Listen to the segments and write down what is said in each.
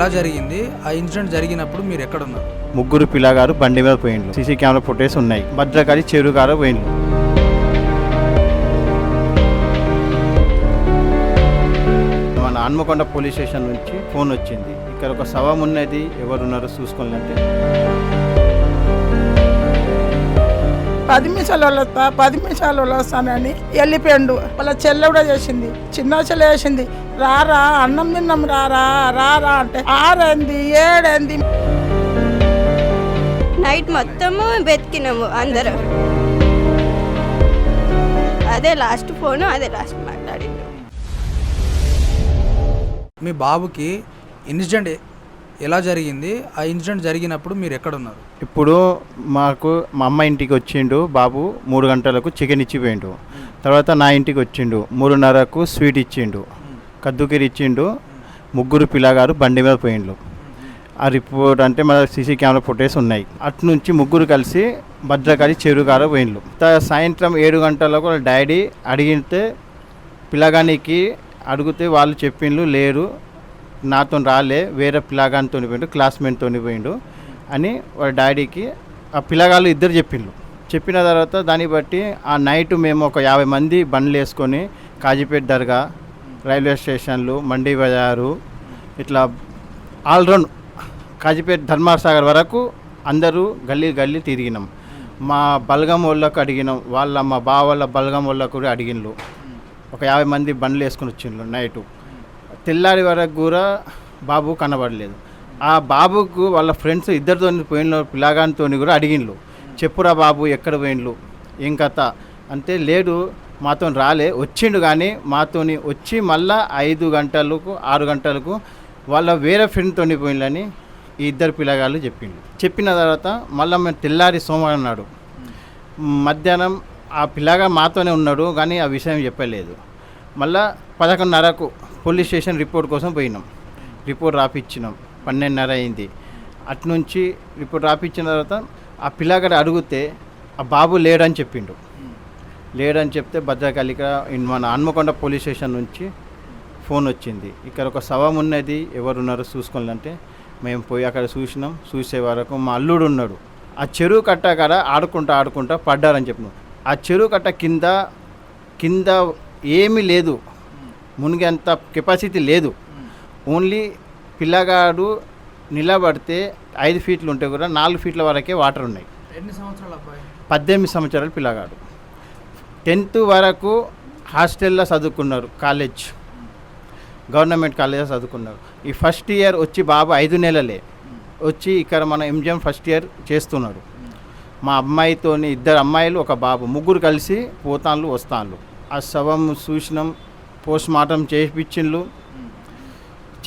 ఎలా జరిగింది? ఆ ఇన్సిడెంట్ జరిగినప్పుడు మీరు ఎక్కడ ఉన్నారు ముగ్గురు పిల్లగారు బండి మీద పోయిండ్రు. సీసీ కెమెరా ఫుటేజ్ ఉన్నాయి. భద్రకాళి చెరుగారు పోయిండ్రు. మన హన్మకొండ పోలీస్ స్టేషన్ నుంచి ఫోన్ వచ్చింది. ఇక్కడ ఒక శవం ఉన్నది. ఎవరున్నారో చూసుకోవాలంటే. పది నిమిషాలు వస్తా పది నిమిషాలు వస్తానని వెళ్ళిపోయిండు. వాళ్ళ చెల్లె కూడా చేసింది. చిన్న చెల్లె చేసింది. రారా అన్నం తిన్నాం రారా రారా అంటే ఆరైంది ఏడైంది? నైట్ మొత్తము వెతికినాము అందరం. అదే లాస్ట్ ఫోను అదే లాస్ట్ మాట్లాడిండు మీ బాబుకి ఇన్సిడెంట్ ఎలా జరిగింది? ఆ ఇన్సిడెంట్ జరిగినప్పుడు మీరు ఎక్కడ ఉన్నారు ఇప్పుడు మాకు మా అమ్మ ఇంటికి వచ్చిండు బాబు మూడు గంటలకు చికెన్ ఇచ్చిపోయిండు. తర్వాత నా ఇంటికి వచ్చిండు మూడున్నరకు స్వీట్ ఇచ్చిండు. కద్దుకీర ఇచ్చిండు. ముగ్గురు పిల్లగారు బండి మీద పోయిండు ఆ రిపోర్ట్ అంటే మన సీసీ కెమెరా ఫొటేజ్ ఉన్నాయి. అటు నుంచి ముగ్గురు కలిసి భద్రకాళి చెరుగార పోయిండ్లు. త- సాయంత్రం ఏడు గంటలకు డాడీ అడిగితే పిల్లగానికి అడిగితే వాళ్ళు చెప్పిండ్రు లేరు. నాతో రాలే వేరే పిల్లగానితో పోయిండు క్లాస్మేట్తో పోయిండు అని వాళ్ళ డాడీకి ఆ పిల్లగాళ్ళు ఇద్దరు చెప్పిండ్రు చెప్పిన తర్వాత దాన్ని బట్టి ఆ నైట్ మేము ఒక యాభై మంది బండ్లు వేసుకొని కాజీపేట దర్గా రైల్వే స్టేషన్లు మండి బజారు ఇట్లా ఆల్రౌండ్ కాజీపేట ధర్మాసాగర్ వరకు అందరూ గల్లీ గల్లీ తిరిగినాం. మా బలగం వాళ్ళకు అడిగినాం వాళ్ళ మా బావ వాళ్ళ బలగం వాళ్ళకు కూడా అడిగిన్లు ఒక యాభై మంది బండ్లు వేసుకుని వచ్చిండ్రు నైటు. తెల్లారి వరకు కూడా బాబు కనబడలేదు. ఆ బాబుకు వాళ్ళ ఫ్రెండ్స్ ఇద్దరితో పోయిన పిల్లగానితో కూడా అడిగిండ్లు. చెప్పురా బాబు ఎక్కడ పోయిండ్లు? ఏం కథ? అంటే లేడు మాతో రాలే. వచ్చిండు కానీ మాతోని వచ్చి మళ్ళా ఐదు గంటలకు ఆరు గంటలకు వాళ్ళ వేరే ఫ్రెండ్తో పోయిండ్లని ఈ ఇద్దరు పిల్లగాళ్ళు చెప్పిండు. చెప్పిన తర్వాత మళ్ళీ మేము తెల్లారి సోమవారం నాడు మధ్యాహ్నం ఆ పిల్లగా మాతోనే ఉన్నాడు కానీ ఆ విషయం చెప్పలేదు. మళ్ళా పదకొండున్నరకు పోలీస్ స్టేషన్ రిపోర్ట్ కోసం పోయినాం. రిపోర్ట్ రాపిచ్చినాం. పన్నెండున్నర అయింది. అటు నుంచి రిపోర్ట్ రాపిచ్చిన తర్వాత ఆ పిల్లగాడు అడిగితే ఆ బాబు లేడని చెప్పిండు. లేడని చెప్తే భద్రకాళి ఇక్కడ ఇన్ మన హన్మకొండ పోలీస్ స్టేషన్ నుంచి ఫోన్ వచ్చింది. ఇక్కడ ఒక శవం ఉన్నది ఎవరున్నారో చూసుకోవాలంటే మేము పోయి అక్కడ చూసినాం చూసే వరకు మా అల్లుడు ఉన్నాడు. ఆ చెరువు కట్ట కాడ ఆడుకుంటా ఆడుకుంటా పడ్డారని చెప్పినాం. ఆ చెరువు కట్ట కింద కింద ఏమీ లేదు. మునిగేంత కెపాసిటీ లేదు. ఓన్లీ పిల్లగాడు నిలబడితే ఐదు ఫీట్లు ఉంటే కూడా నాలుగు ఫీట్ల వరకే వాటర్ ఉన్నాయి. ఎన్ని సంవత్సరాలు పద్దెనిమిది సంవత్సరాల పిల్లగాడు. టెన్త్ వరకు హాస్టల్లో చదువుకున్నారు కాలేజ్. గవర్నమెంట్ కాలేజ్ చదువుకున్నారు. ఈ ఫస్ట్ ఇయర్ వచ్చి బాబు ఐదు నెలలే. వచ్చి ఇక్కడ మన ఎంజిఎం ఫస్ట్ ఇయర్ చేస్తున్నాడు. మా అమ్మాయితోని ఇద్దరు అమ్మాయిలు ఒక బాబు. ముగ్గురు కలిసి పోతాన్లు వస్తాన్లు. ఆ శవం చూసినాం పోస్ట్ మార్టం చేయించిండ్లు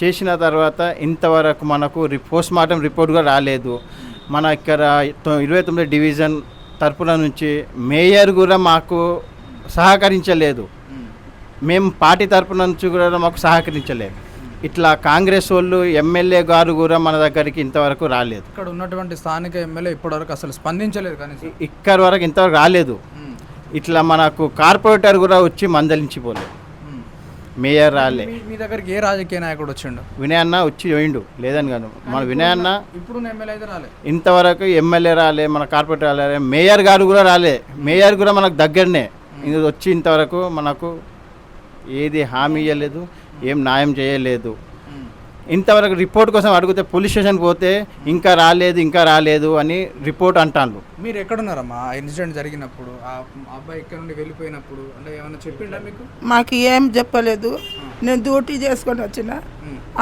చేసిన తర్వాత ఇంతవరకు మనకు రి పోస్ట్ మార్టం రిపోర్ట్ కూడా రాలేదు. మన ఇక్కడ ఇరవై తొమ్మిది డివిజన్ తరపున నుంచి మేయర్ కూడా మాకు సహకరించలేదు. మేము పార్టీ తరపున నుంచి కూడా మాకు సహకరించలేదు. ఇట్లా కాంగ్రెస్ వాళ్ళు ఎమ్మెల్యే గారు కూడా మన దగ్గరికి ఇంతవరకు రాలేదు. ఇక్కడ ఉన్నటువంటి స్థానిక ఎమ్మెల్యే ఇప్పటివరకు అసలు స్పందించలేదు కనీసం. ఇక్కడ వరకు ఇంతవరకు రాలేదు. ఇట్లా మనకు కార్పొరేటర్ కూడా వచ్చి మందలించిపోలేదు. మేయర్ రాలే. మీ- దగ్గరికి ఏ రాజకీయ నాయకుడు వచ్చిండు? వినయ్ అన్న వచ్చి పోయిండు లేదని కాదు. మన వినయ్ అన్న ఇప్పుడు ఎమ్మెల్యే అయితే రాలే. ఇంతవరకు ఎమ్మెల్యే రాలే మన కార్పొరేటర్ రాలే మేయర్ గారు కూడా రాలే. మేయర్ కూడా మనకు దగ్గరనే. ఇది వచ్చి ఇంతవరకు మనకు ఏది హామీ ఇవ్వలేదు ఏం న్యాయం చేయలేదు. ఇంతవరకు రిపోర్ట్ కోసం అడిగితే పోలీస్ స్టేషన్కి పోతే ఇంకా రాలేదు ఇంకా రాలేదు అని రిపోర్ట్ అంటాను మీరు ఎక్కడున్నారమ్మా? ఆ ఇన్సిడెంట్ జరిగినప్పుడు ఆ అబ్బాయి ఇక్కడ నుండి వెళ్ళిపోయినప్పుడు అంటే ఏమైనా చెప్పిండా మీకు? మాకు ఏం చెప్పలేదు. నేను డ్యూటీ చేసుకొని వచ్చిన.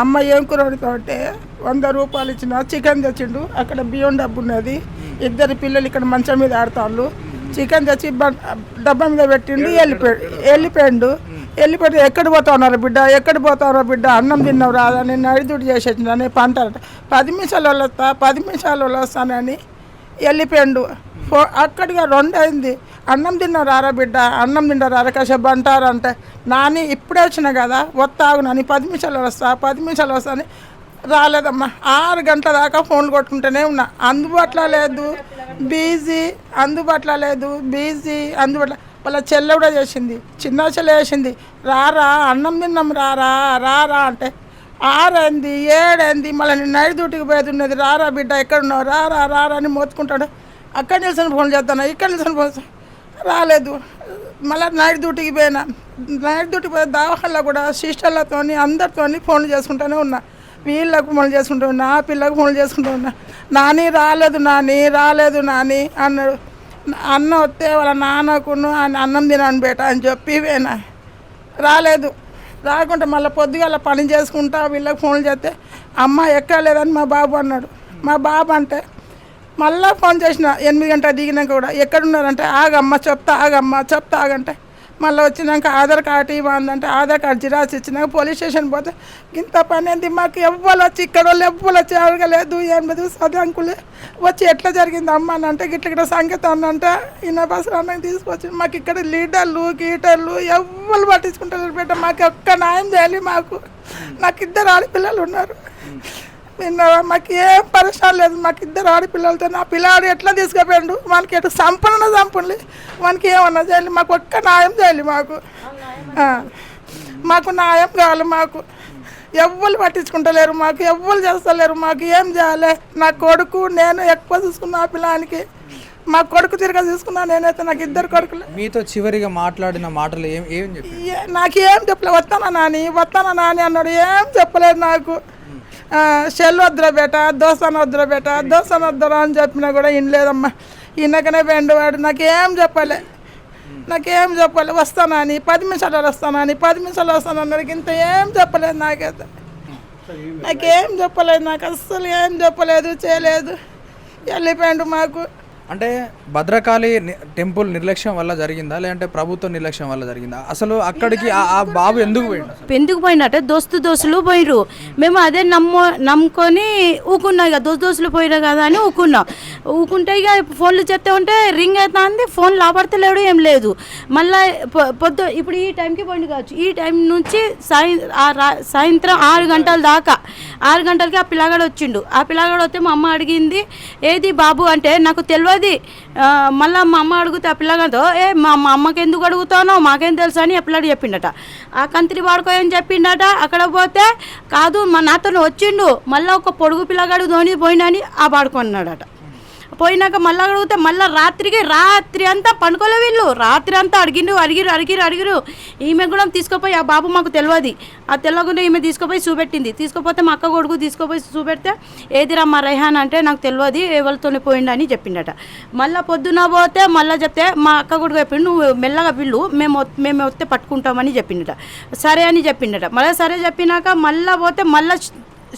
అమ్మ ఏం కూర వండుతావంటే వంద రూపాయలు ఇచ్చిన చికెన్ తెచ్చిండు. అక్కడ బియ్యం డబ్బు ఉన్నది. ఇద్దరు పిల్లలు ఇక్కడ మంచం మీద ఆడతాళ్ళు చికెన్ తెచ్చి డబ్బా మీద పెట్టిండు వెళ్ళిపోయాడు. వెళ్ళిపోయిండు వెళ్ళిపోతే ఎక్కడ పోతా బిడ్డ? ఎక్కడ పోతా బిడ్డ? అన్నం తిన్నావు రాదా నేను అడిదుడు చేసేసిన అని పంటారట పది నిమిషాలు వస్తా పది నిమిషాలు వస్తానని వెళ్ళిపోయిండు. ఫో అక్కడిగా రెండు అయింది. అన్నం తిన్నావు రారా బిడ్డ? అన్నం తింటారు అరకాసేపు అంటారంటే నాని ఇప్పుడే వచ్చిన కదా వస్తాగు నాని. పది నిమిషాలు వస్తా పది నిమిషాలు వస్తా అని రాలేదమ్మా. ఆరు గంటల దాకా ఫోన్లు కొట్టుకుంటూనే ఉన్నా. అందుబాటులో లేదు. బీజీ అందుబాటులో లేదు. బీజీ అందుబాటులో వాళ్ళ చెల్లె కూడా చేసింది చిన్న చెల్లె చేసింది. రారా అన్నం తిన్నాం రారా రారా అంటే ఆరైంది ఏడైంది మళ్ళీ నేను నైట్ డ్యూటీకి పోతున్నది రారా బిడ్డ ఎక్కడున్నావు? రారా రారా అని మోతుకుంటాడు. అక్కడ నిలిచిన ఫోన్ చేస్తాను ఇక్కడ నిల్చొని ఫోన్ రాలేదు. మళ్ళీ నైట్ డ్యూటీకి పోయినా. నైట్ డ్యూటీ పోయి దావహల్లో కూడా సిస్టర్లతో అందరితో ఫోన్లు చేసుకుంటూనే ఉన్నా. వీళ్ళకు ఫోన్లు చేసుకుంటూ ఉన్నా ఆ పిల్లకు ఫోన్లు చేసుకుంటూ ఉన్నా. నాని రాలేదు నాని రాలేదు నాని అన్నాడు. అన్న వస్తే వాళ్ళ నాన్నకును ఆయన అన్నం తినని బేట అని చెప్పి పోయినా రాలేదు. రాకుంటే మళ్ళీ పొద్దుగాల పని చేసుకుంటా వీళ్ళకి ఫోన్లు చేస్తే అమ్మ ఎక్కలేదని మా బాబు అన్నాడు. మా బాబు అంటే మళ్ళీ ఫోన్ చేసిన ఎనిమిది గంటల దిగినాక కూడా ఎక్కడున్నారంటే ఆగమ్మ చెప్తా ఆగమ్మ చెప్తా ఆగంటే మళ్ళీ వచ్చినాక ఆధార్ కార్డు ఇవ్వందంటే ఆధార్ కార్డు జిరాక్స్ ఇచ్చినాక పోలీస్ స్టేషన్ పోతే ఇంత పని ఏంది? మాకు ఎవ్వరు వచ్చి ఇక్కడ వాళ్ళు ఎవ్వరు వచ్చి అడగలేదు. ఎనిమిది సదంకులే వచ్చి ఎట్లా జరిగింది అమ్మ అని అంటే గిట్ల ఇక్కడ సంగీతం అని అంటే ఈయన బస్సు అన్నకి తీసుకొచ్చి మాకు ఇక్కడ లీడర్లు గీటర్లు ఎవ్వరు పట్టించుకుంటారు బిడ్డ. మాకు ఒక్క న్యాయం చేయాలి మాకు. నాకు ఇద్దరు ఆడపిల్లలు ఉన్నారు. విన్నావా? మాకు ఏం పరిశ్రమ లేదు. మాకు ఇద్దరు ఆడపిల్లలతో నా పిల్లాడు ఎట్లా తీసుకుపోయాడు? మనకి ఎటు సంపన్న సంపండి మనకి ఏమన్నా చేయాలి? మాకు ఒక్క న్యాయం చేయాలి మాకు. మాకు న్యాయం కావాలి మాకు. ఎవ్వరు పట్టించుకుంటలేరు మాకు. ఎవ్వరు చేస్తలేరు మాకు. ఏం చేయాలి? నా కొడుకు నేను ఎక్కువ చూసుకున్నా ఆ పిల్లానికి. మా కొడుకు తిరగా చూసుకున్నా నేనైతే నాకు ఇద్దరు కొడుకులు. మీతో చివరిగా మాట్లాడిన మాటలు ఏం ఏం చెప్పి నాకు ఏం చెప్పలేదు వస్తానా నాని వస్తానా నాని అన్నాడు. ఏం చెప్పలేదు నాకు. సెల్ వద్దురా బేట దోస్తాను వద్దురా బేట దోస్తాను వద్దురా అని చెప్పినా కూడా వినలేదమ్మా. ఈయనకనే వెండు నాకేం చెప్పలే? నాకేం చెప్పలే? వస్తానని పది నిమిషాలు వస్తానని పది నిమిషాలు వస్తానన్నాడు ఇంత ఏం చెప్పలేదు నాకైతే. నాకేం చెప్పలేదు నాకు అస్సలు ఏం చెప్పలేదు చేయలేదు. వెళ్ళిపోయాడు మాకు. అంటే భద్రకాళి టెంపుల్ నిర్లక్ష్యం వల్ల జరిగిందా? లేదంటే ప్రభుత్వ నిర్లక్ష్యం వల్ల జరిగిందా? అసలు అక్కడికి ఆ- బాబు ఎందుకు పోయిండు? ఎందుకు పోయినట్టే దోస్తు దోస్తులు పోయిర్రు. మేము అదే నమ్ము నమ్ముకొని ఊకున్నాం ఇక. దోస్తు దోస్తులు పోయినా కదా అని ఊకున్నాం. ఊకుంటే ఇక ఫోన్లు చేస్తే ఉంటే రింగ్ అవుతుంది ఫోన్ లాపడతలేడు ఏం లేదు. మళ్ళీ పొద్దు ఇప్పుడు ఈ టైంకి పండు కావచ్చు. ఈ టైం నుంచి సాయం ఆ సాయంత్రం ఆరు గంటల దాకా ఆరు గంటలకి ఆ పిల్లగాడు వచ్చిండు. ఆ పిల్లగాడు వస్తే మా అమ్మ అడిగింది ఏది బాబు? అంటే నాకు తెలియదు మళ్ళీ మా అమ్మ అడిగితే ఆ పిల్లగాడితో ఏ మా మా అమ్మకి ఎందుకు అడుగుతానో మాకేం తెలుసు అని ఆ పిల్లాడు చెప్పిండట. ఆ కంత్రి వాడుకో ఏం చెప్పిండట? అక్కడ పోతే కాదు మా నాతో వచ్చిండు. మళ్ళీ ఒక పొడుగు పిల్లగాడు ధోని పోయినని ఆ పాడుకున్నాడట పోయినాక మళ్ళీ అడిగితే మళ్ళీ రాత్రికి రాత్రి అంతా పండుకోలే వీళ్ళు. రాత్రి అంతా అడిగిండు అడిగిరు అడిగిరు అడిగిరు ఈమె కూడా తీసుకుపోయి ఆ బాబు మాకు తెలియదు ఆ తెల్లకుండా ఈమె తీసుకుపోయి చూపెట్టింది. తీసుకుపోతే మా అక్క కొడుకు తీసుకుపోయి చూపెడితే ఏదిరా మా రైహాన్ అంటే నాకు తెలియదు ఎవరితోనే పోయిండని చెప్పిండట. మళ్ళీ పొద్దున పోతే మళ్ళీ చెప్తే మా అక్క కొడుకు చెప్పిండు నువ్వు మెల్లగా పిల్లు మేము మేము వస్తే పట్టుకుంటామని చెప్పిండట. సరే అని చెప్పిండట. మళ్ళీ సరే చెప్పినాక మళ్ళీ పోతే మళ్ళీ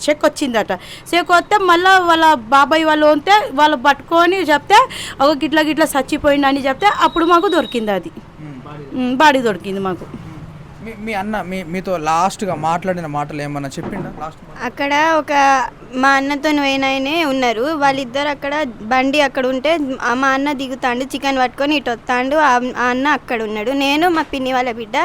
చెక్ వచ్చిందట. చెక్ వస్తే మళ్ళీ వాళ్ళ బాబాయ్ వాళ్ళు ఉంటే వాళ్ళు పట్టుకొని చెప్తే ఒక గిట్ల గిట్ల చచ్చిపోయిందని చెప్తే అప్పుడు మాకు దొరికింది అది. బాడీ దొరికింది మాకు. మీ అన్న మీ మీతో లాస్ట్గా మాట్లాడిన మాటలు ఏమన్నా చెప్పిండా? అక్కడ ఒక మా అన్నతో పోయినాయనే ఉన్నారు. వాళ్ళిద్దరు అక్కడ బండి అక్కడ ఉంటే మా అన్న దిగుతాండు చికెన్ పట్టుకొని ఇటు వస్తాండు ఆ అన్న అక్కడ ఉన్నాడు. నేను మా పిన్ని వాళ్ళ బిడ్డ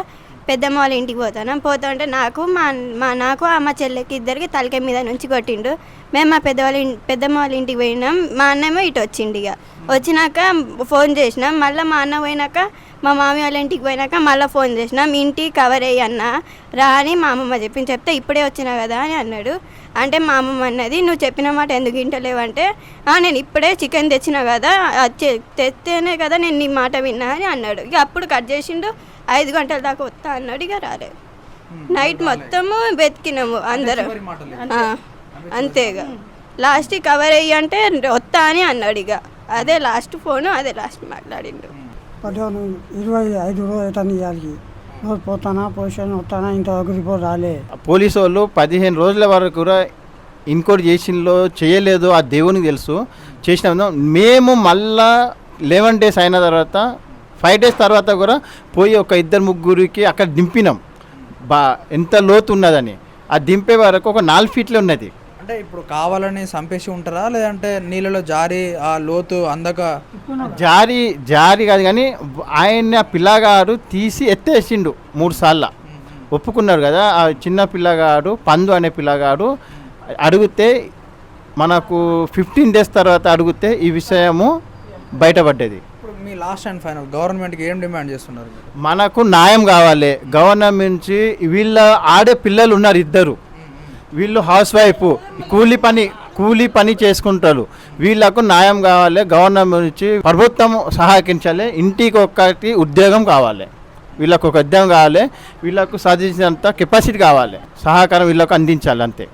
పెద్దమ్మ వాళ్ళ ఇంటికి పోతాను. పోతా ఉంటే నాకు మా మా నాకు ఆ మా చెల్లెకి ఇద్దరికి తలకాయ మీద నుంచి కొట్టిండు. మేము మా పెద్దవాళ్ళ పెద్దమ్మ వాళ్ళ ఇంటికి పోయినాం. మా అన్నేమో ఇటు వచ్చిండు ఇక. వచ్చినాక ఫోన్ చేసినాం. మళ్ళీ మా అన్న పోయినాక మా మామి వాళ్ళ ఇంటికి పోయినాక మళ్ళీ ఫోన్ చేసినాం. ఇంటి కవర్ అయ్యి అన్న రా అని మా అమ్మమ్మ చెప్పింది. చెప్తే ఇప్పుడే వచ్చినా కదా అని అన్నాడు. అంటే మా అమ్మమ్మ అన్నది నువ్వు చెప్పిన మాట ఎందుకు వింటలేవంటే నేను ఇప్పుడే చికెన్ తెచ్చినా కదా అది తెస్తేనే కదా నేను నీ మాట విన్నా అని అన్నాడు. ఇక అప్పుడు కట్ చేసిండు. ఐదు గంటల దాకా వస్తా అన్నాడు ఇక రాలే. నైట్ మొత్తము వెతికినాము అందరం. అంతేగా. లాస్ట్ కవర్ అయ్యి అంటే వస్తా అని అన్నాడు ఇక అదే లాస్ట్ ఫోను అదే లాస్ట్ మాట్లాడిండు. పదిహేను ఇరవై ఐదు రోజులు ఇవ్వాలి రోజు పోతానా పొజిషన్ వస్తానా ఇంతవరకు రిపోర్ట్ రాలే. పోలీసు వాళ్ళు పదిహేను రోజుల వరకు కూడా ఇంకోటి చేసిందో చేయలేదు ఆ దేవునికి తెలుసు. చేసిన మేము మళ్ళా లెవెన్ డేస్ అయిన తర్వాత ఫైవ్ డేస్ తర్వాత కూడా పోయి ఒక ఇద్దరు ముగ్గురికి అక్కడ దింపినాం. బా ఎంత లోతు ఉన్నదని. ఆ దింపే వరకు ఒక నాలుగు ఫీట్లే ఉన్నది. అంటే ఇప్పుడు కావాలని చంపేసి ఉంటారా? లేదంటే నీళ్ళలో జారి ఆ లోతు అందక జారి జారి కాదు కానీ ఆయన పిల్లగాడు తీసి ఎత్తేసిండు మూడు సార్లు. ఒప్పుకున్నారు కదా ఆ చిన్న పిల్లగాడు పందు అనే పిల్లగాడు అడిగితే మనకు ఫిఫ్టీన్ డేస్ తర్వాత అడిగితే ఈ విషయము బయటపడ్డది. మీ లాస్ట్ అండ్ ఫైనల్ గవర్నమెంట్కి ఏం డిమాండ్ చేస్తున్నారు మనకు న్యాయం కావాలి. గవర్నమెంట్ నుంచి వీళ్ళ ఆడే పిల్లలు ఉన్నారు ఇద్దరు. వీళ్ళు హౌస్ వైఫ్ కూలి పని కూలి పని చేసుకుంటారు. వీళ్ళకు న్యాయం కావాలి గవర్నమెంట్ నుంచి ప్రభుత్వం సహకరించాలి ఇంటికి ఒకటి ఉద్యోగం కావాలి. వీళ్ళకు ఒక ఉద్యోగం కావాలి వీళ్ళకు సాధించినంత కెపాసిటీ కావాలి సహకారం వీళ్ళకు అందించాలి అంతే